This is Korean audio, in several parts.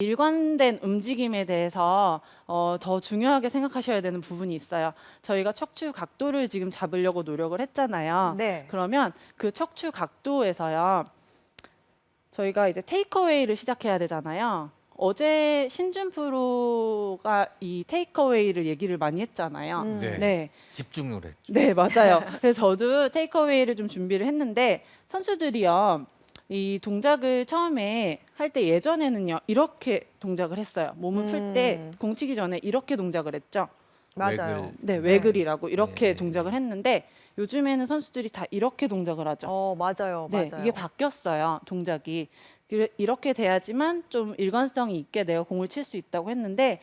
일관된 움직임에 대해서 어, 더 중요하게 생각하셔야 되는 부분이 있어요. 저희가 척추 각도를 지금 잡으려고 노력을 했잖아요. 네. 그러면 그 척추 각도에서요. 저희가 이제 테이크어웨이를 시작해야 되잖아요. 어제 신준 프로가 이 테이크어웨이를 얘기를 많이 했잖아요. 음. 네. 네. 집중을 했죠. 네, 맞아요. 그래서 저도 테이크어웨이를 좀 준비를 했는데 선수들이요. 이 동작을 처음에 할 때 예전에는요. 이렇게 동작을 했어요. 몸을 풀 때 음. 공 치기 전에 이렇게 동작을 했죠. 맞아요. 네, 외글이라고 이렇게 네. 동작을 했는데 요즘에는 선수들이 다 이렇게 동작을 하죠. 어, 맞아요. 네, 맞아요. 이게 바뀌었어요. 동작이. 그- 이렇게 돼야지만 좀 일관성이 있게 내가 공을 칠 수 있다고 했는데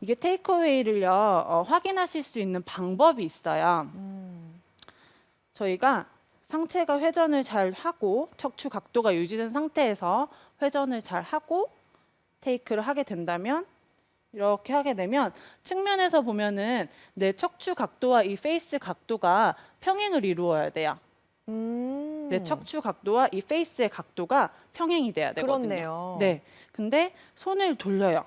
이게 테이크어웨이를요. 어, 확인하실 수 있는 방법이 있어요. 음. 저희가 상체가 회전을 잘 하고 척추 각도가 유지된 상태에서 회전을 잘 하고 테이크를 하게 된다면 이렇게 하게 되면 측면에서 보면은 내 척추 각도와 이 페이스 각도가 평행을 이루어야 돼요. 음. 내 척추 각도와 이 페이스의 각도가 평행이 돼야 되거든요. 그렇네요. 네. 근데 손을 돌려요.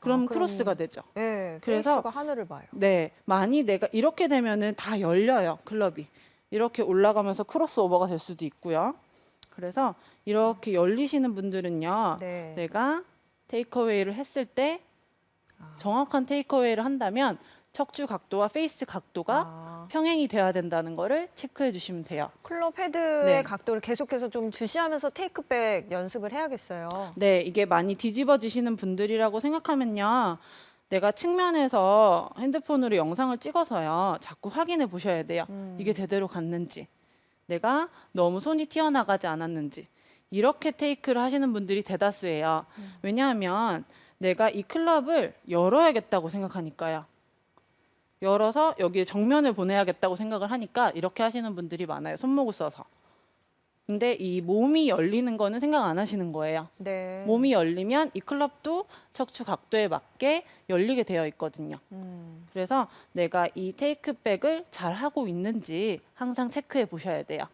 그럼 아, 크로스가 되죠. 네. 그래서- 페이스가 하늘을 봐요. 네, 많이 내가 이렇게 되면은 다 열려요 클럽이 이렇게 올라가면서 크로스 오버가 될 수도 있고요. 그래서 이렇게 열리시는 분들은요, 네. 내가 테이크어웨이를 했을 때 아. 정확한 테이크어웨이를 한다면 척추 각도와 페이스 각도가 아. 평행이 돼야 된다는 거를 체크해 주시면 돼요. 클럽 헤드의 네. 각도를 계속해서 좀 주시하면서 테이크백 연습을 해야겠어요. 네, 이게 많이 뒤집어지시는 분들이라고 생각하면요. 내가 측면에서 핸드폰으로 영상을 찍어서요. 자꾸 확인해 보셔야 돼요. 음. 이게 제대로 갔는지, 내가 너무 손이 튀어나가지 않았는지, 이렇게 테이크를 하시는 분들이 대다수예요. 음. 왜냐하면 내가 이 클럽을 열어야겠다고 생각하니까요. 열어서 여기에 정면을 보내야겠다고 생각을 하니까 이렇게 하시는 분들이 많아요. 손목을 써서. 근데 이 몸이 열리는 거는 생각 안 하시는 거예요. 네. 몸이 열리면 이 클럽도 척추 각도에 맞게 열리게 되어 있거든요. 음. 그래서 내가 이 테이크백을 잘 하고 있는지 항상 체크해 보셔야 돼요.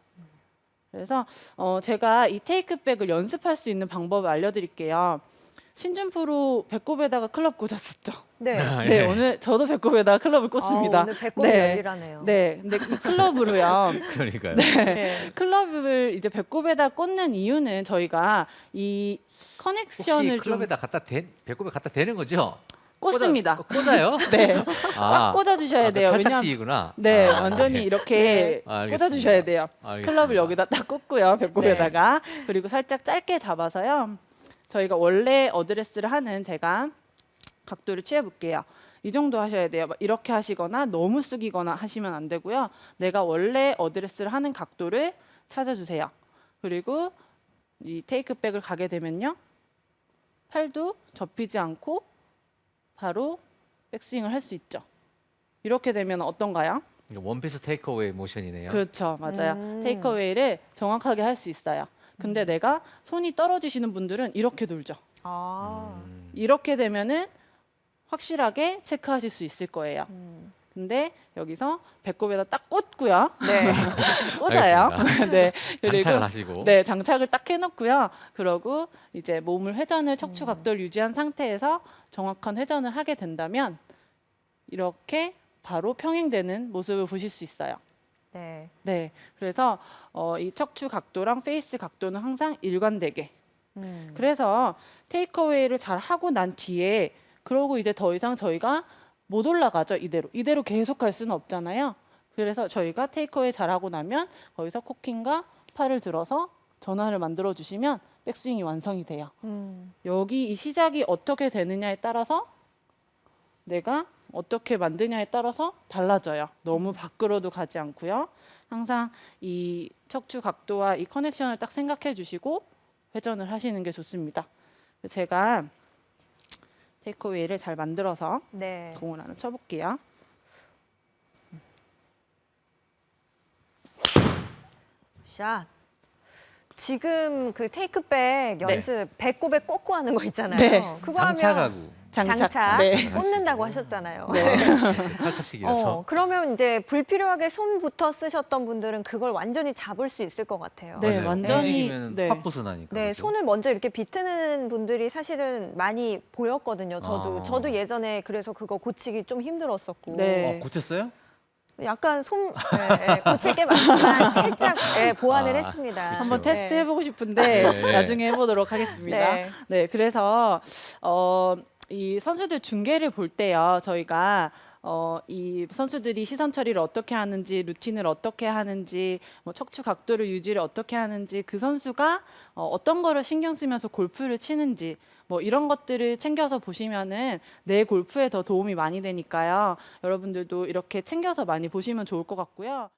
그래서 어, 제가 이 테이크백을 연습할 수 있는 방법을 알려드릴게요. 신준 프로 배꼽에다가 클럽 꽂았었죠. 네. 아, 네, 예. 오늘 저도 배꼽에다가 클럽을 꽂습니다. 아, 오늘 배꼽이 네. 열리라네요. 네, 근데 이 클럽으로요. 그러니까요. 네. 클럽을 이제 배꼽에다 꽂는 이유는 저희가 이 혹시 커넥션을 좀 클럽에다 갖다 대, 배꼽에 갖다 대는 거죠? 꽂습니다. 꽂아, 꽂아요? 네, 아, 꽉 꽂아주셔야 아, 돼요. 왜냐면 탈착식이구나. 네, 아, 완전히 네. 이렇게 네. 알겠습니다. 꽂아주셔야 돼요. 알겠습니다. 클럽을 여기다 딱 꽂고요, 배꼽에다가 그리고 살짝 짧게 잡아서요. 저희가 원래 어드레스를 하는 제가 각도를 취해 볼게요. 이 정도 하셔야 돼요. 막 이렇게 하시거나 너무 숙이거나 하시면 안 되고요. 내가 원래 어드레스를 하는 각도를 찾아주세요. 그리고 이 테이크백을 가게 되면요. 팔도 접히지 않고 바로 백스윙을 할 수 있죠. 이렇게 되면 어떤가요? 원피스 테이크어웨이 모션이네요. 그렇죠, 맞아요. 음. 테이크어웨이를 정확하게 할 수 있어요. 근데 내가 손이 떨어지시는 분들은 이렇게 돌죠. 아. 음. 이렇게 되면은 확실하게 체크하실 수 있을 거예요. 음. 근데 여기서 배꼽에다 딱 꽂고요. 네. 꽂아요. 네. 장착을 하시고. 네, 장착을 딱 해놓고요. 그러고 이제 몸을 회전을 척추 음. 각도를 유지한 상태에서 정확한 회전을 하게 된다면 이렇게 바로 평행되는 모습을 보실 수 있어요. 네. 네, 그래서 어, 이 척추 각도랑 페이스 각도는 항상 일관되게. 음. 그래서 테이크어웨이를 잘 하고 난 뒤에 그러고 이제 더 이상 저희가 못 올라가죠 이대로 이대로 계속 갈 수는 없잖아요. 그래서 저희가 테이크어웨이 잘 하고 나면 거기서 코킹과 팔을 들어서 전환을 만들어 주시면 백스윙이 완성이 돼요. 음. 여기 이 시작이 어떻게 되느냐에 따라서 내가 어떻게 만드냐에 따라서 달라져요. 너무 밖으로도 가지 않고요. 항상 이 척추 각도와 이 커넥션을 딱 생각해 주시고 회전을 하시는 게 좋습니다. 제가 테이크어웨이를 잘 만들어서 네. 공을 하나 쳐볼게요. 샷. 지금 그 테이크백 연습 배꼽에 꽂고 하는 거 있잖아요. 네. 그거 하면 장착하고. 장착. 장착 네. 꽂는다고 하셨잖아요. 네. 탈착식이라서. 어, 그러면 이제 불필요하게 손부터 쓰셨던 분들은 그걸 완전히 잡을 수 있을 것 같아요. 네, 맞아요. 완전히, 움직이면 네. 팝부스 나니까. 네, 그죠? 손을 먼저 이렇게 비트는 분들이 사실은 많이 보였거든요. 저도 아. 저도 예전에 그래서 그거 고치기 좀 힘들었었고 네. 어, 고쳤어요? 약간 손 예, 예, 고칠 게 많지만 살짝 예, 보완을 아, 했습니다. 한번 그렇죠. 테스트 해보고 싶은데 네. 나중에 해보도록 하겠습니다. 네. 네, 그래서 어, 이 선수들 중계를 볼 때요, 저희가 어, 이 선수들이 시선 처리를 어떻게 하는지, 루틴을 어떻게 하는지, 뭐 척추 각도를 유지를 어떻게 하는지, 그 선수가 어, 어떤 거를 신경 쓰면서 골프를 치는지, 뭐 이런 것들을 챙겨서 보시면은 내 골프에 더 도움이 많이 되니까요. 여러분들도 이렇게 챙겨서 많이 보시면 좋을 것 같고요.